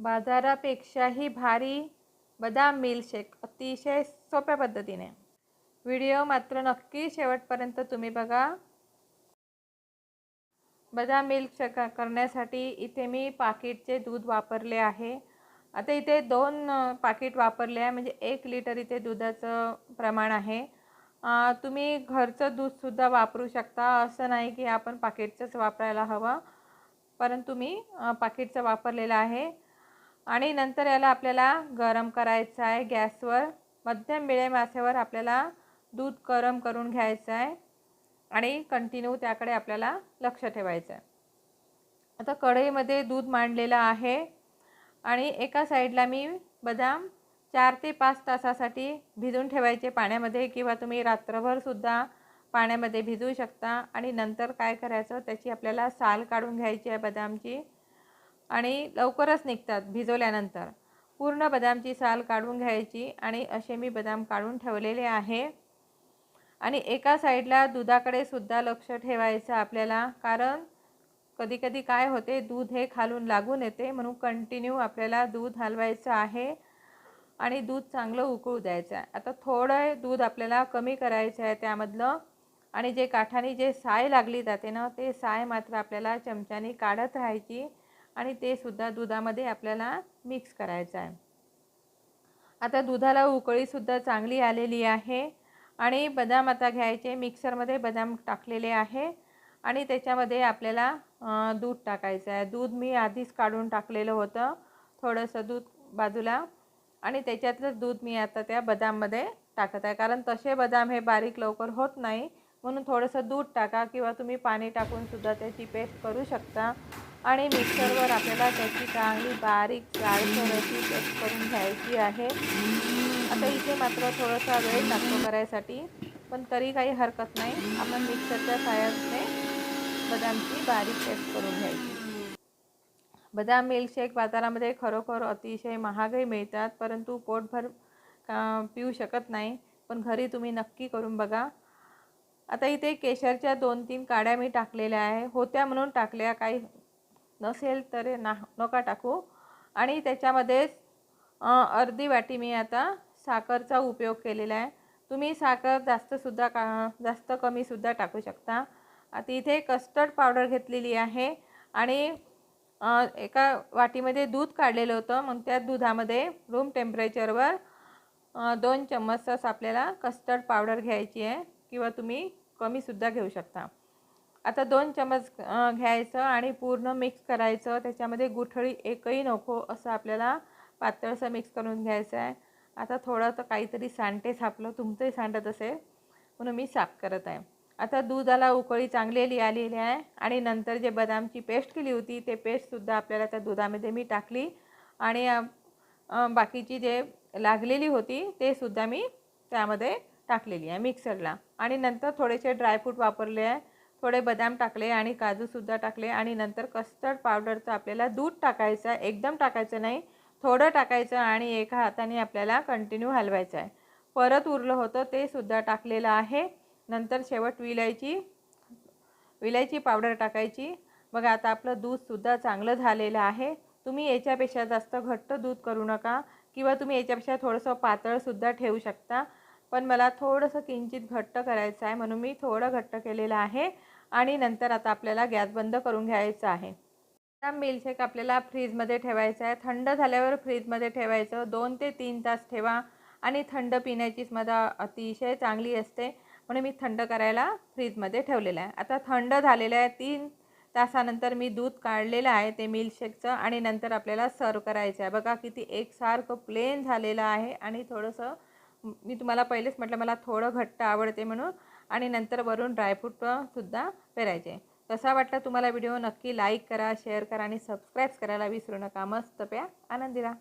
बाजारापेक्षाही भारी बदाम मिल्कशेक अतिशय सोप्या पद्धतीने. व्हिडिओ मात्र नक्की शेवटपर्यंत तुम्ही बघा. बदाम मिल्कशेक करण्यासाठी इथे मी पाकिटचे दूध वापरले आहे. आता इथे दोन पाकिट वापरले आहे. म्हणजे एक लिटर इथे दुधाचं प्रमाण आहे. तुम्ही घरचं दूधसुद्धा वापरू शकता. असं नाही की आपण पाकिटचंच वापरायला हवं. परंतु मी पाकिटचं वापरलेलं आहे. आणि नंतर याला आपल्याला गरम करायचं आहे गॅसवर. मध्यम मिळेम मासेवर आपल्याला दूध गरम करून घ्यायचं आहे आणि कंटिन्यू त्याकडे आपल्याला लक्ष ठेवायचं आहे. आता कढईमध्ये दूध मांडलेलं आहे आणि एका साईडला मी बदाम चार ते पाच तासासाठी भिजून ठेवायचे पाण्यामध्ये किंवा तुम्ही रात्रभरसुद्धा पाण्यामध्ये भिजवू शकता. आणि नंतर काय करायचं त्याची आपल्याला साल काढून घ्यायची आहे बदामची. आणि लवकरच निघतात भिजवल्यानंतर. पूर्ण बदामची साल काढून घ्यायची आणि असे मी बदाम काढून ठेवलेले आहे. आणि एका साईडला दुधाकडे सुद्धा लक्ष ठेवायचं आपल्याला कारण कधीकधी काय होते दूध हे खालून लागून येते म्हणून कंटिन्यू आपल्याला दूध हलवायचं आहे आणि दूध चांगलं उकळू द्यायचं आहे. आता थोडं दूध आपल्याला कमी करायचं आहे त्यामधलं आणि जे काठाने जे साय लागली जाते ना ते साय मात्र आपल्याला चमच्याने काढत राहायची. आणि ते सुद्धा दुधामध्ये आपल्याला मिक्स करायचं आहे. आता दुधाला उकळीसुद्धा चांगली आलेली आहे आणि बदाम आता घ्यायचे मिक्सरमध्ये बदाम टाकलेले आहे आणि त्याच्यामध्ये आपल्याला दूध टाकायचं आहे. दूध मी आधीच काढून टाकलेलं होतं थोडंसं दूध बाजूला आणि त्याच्यातलंच दूध मी आता त्या बदाममध्ये टाकत आहे. कारण तसे बदाम हे बारीक लवकर होत नाही म्हणून थोडंसं दूध टाका किंवा तुम्ही पाणी टाकूनसुद्धा त्याची पेस्ट करू शकता. आणि मिक्सरवर आपल्याला त्याची चांगली बारीक जाळसर अशी पेस्ट करून घ्यायची आहे. आता इथे मात्र थोडासा वेळ लागतो करायसाठी पण तरी काही हरकत नाही. आपण मिक्सरच्या साह्याने बदामची बारीक पेस्ट करून घ्यायची. बदाम मिल्कशेक बाजारामध्ये खरोखर अतिशय महागही मिळतात परंतु पोटभर पिऊ शकत नाही. पण घरी तुम्ही नक्की करून बघा. आता इथे केशरच्या दोन तीन काड्या मी टाकलेल्या आहे. होत्या म्हणून टाकल्या काही नसेल तर ना नका टाकू. आणि त्याच्यामध्येच अर्धी वाटी मी आता साखरचा उपयोग केलेला आहे. तुम्ही साखर जास्तसुद्धा का जास्त कमीसुद्धा टाकू शकता. आता इथे कस्टर्ड पावडर घेतलेली आहे. आणि एका वाटीमध्ये दूध काढलेलं होतं. मग त्या दुधामध्ये रूम टेम्परेचरवर दोन चम्मचच आपल्याला कस्टर्ड पावडर घ्यायची आहे. किंवा तुम्ही कमीसुद्धा घेऊ शकता. आता दोन चम्मच घ्यायचं आणि पूर्ण मिक्स करायचं. त्याच्यामध्ये गुठळी एकही नको असं आपल्याला पातळसं मिक्स करून घ्यायचं आहे. आता थोडं तर काहीतरी सांडते सापलं तुमचंही सांडत असेल. म्हणून मी साफ करत आहे. आता दुधाला उकळी चांगलेली आलेली आहे. आणि नंतर जे बदामची पेस्ट केली होती ते पेस्टसुद्धा आपल्याला त्या दुधामध्ये मी टाकली. आणि बाकीची जे लागलेली होती ते सुद्धा मी त्यामध्ये टाकलेली आहे मिक्सरला आणि नंतर थोडेसे ड्रायफ्रूट वापरले आहे. थोडे बदाम टाकले आणि काजूसुद्धा टाकले आणि नंतर कस्टर्ड पावडरचं आपल्याला दूध टाकायचं आहे एकदम टाकायचं नाही थोडं टाकायचं आणि एका हाताने आपल्याला कंटिन्यू हलवायचं आहे. परत उरलं होतं ते सुद्धा टाकलेलं आहे. नंतर शेवट विलायची विलायची पावडर टाकायची. बघा आता आपलं दूधसुद्धा चांगलं झालेलं आहे. तुम्ही याच्यापेक्षा जास्त घट्ट दूध करू नका किंवा तुम्ही याच्यापेक्षा थोडंसं पातळसुद्धा ठेवू शकता. पण मला थोडंसं किंचित घट्ट करायचं आहे म्हणून मी थोडं घट्ट केलेलं आहे. आणि नंतर आता आपल्याला गॅस बंद करून घ्यायचं आहे. आता मिल्कशेक आपल्याला फ्रीजमध्ये ठेवायचं आहे. थंड झाल्यावर फ्रीजमध्ये ठेवायचं. दोन ते तीन तास ठेवा आणि थंड पिण्याचीच मजा अतिशय चांगली असते. म्हणून मी थंड करायला फ्रीजमध्ये ठेवलेलं आहे. आता थंड झालेलं आहे तीन तासानंतर मी दूध काढलेलं आहे ते मिल्कशेकचं आणि नंतर आपल्याला सर्व करायचं आहे. बघा किती एकसारखं प्लेन झालेलं आहे आणि थोडंसं मी तुम्हाला पहिलेच म्हटलं मला थोडं घट्ट आवडते म्हणून आणि नंतर वरून ड्रायफ्रूटसुद्धा पेरायचे. कसा वाटला तुम्हाला व्हिडिओ नक्की लाईक करा शेअर करा आणि सबस्क्राईब करायला विसरू नका. मस्त प्या. आनंदी राहा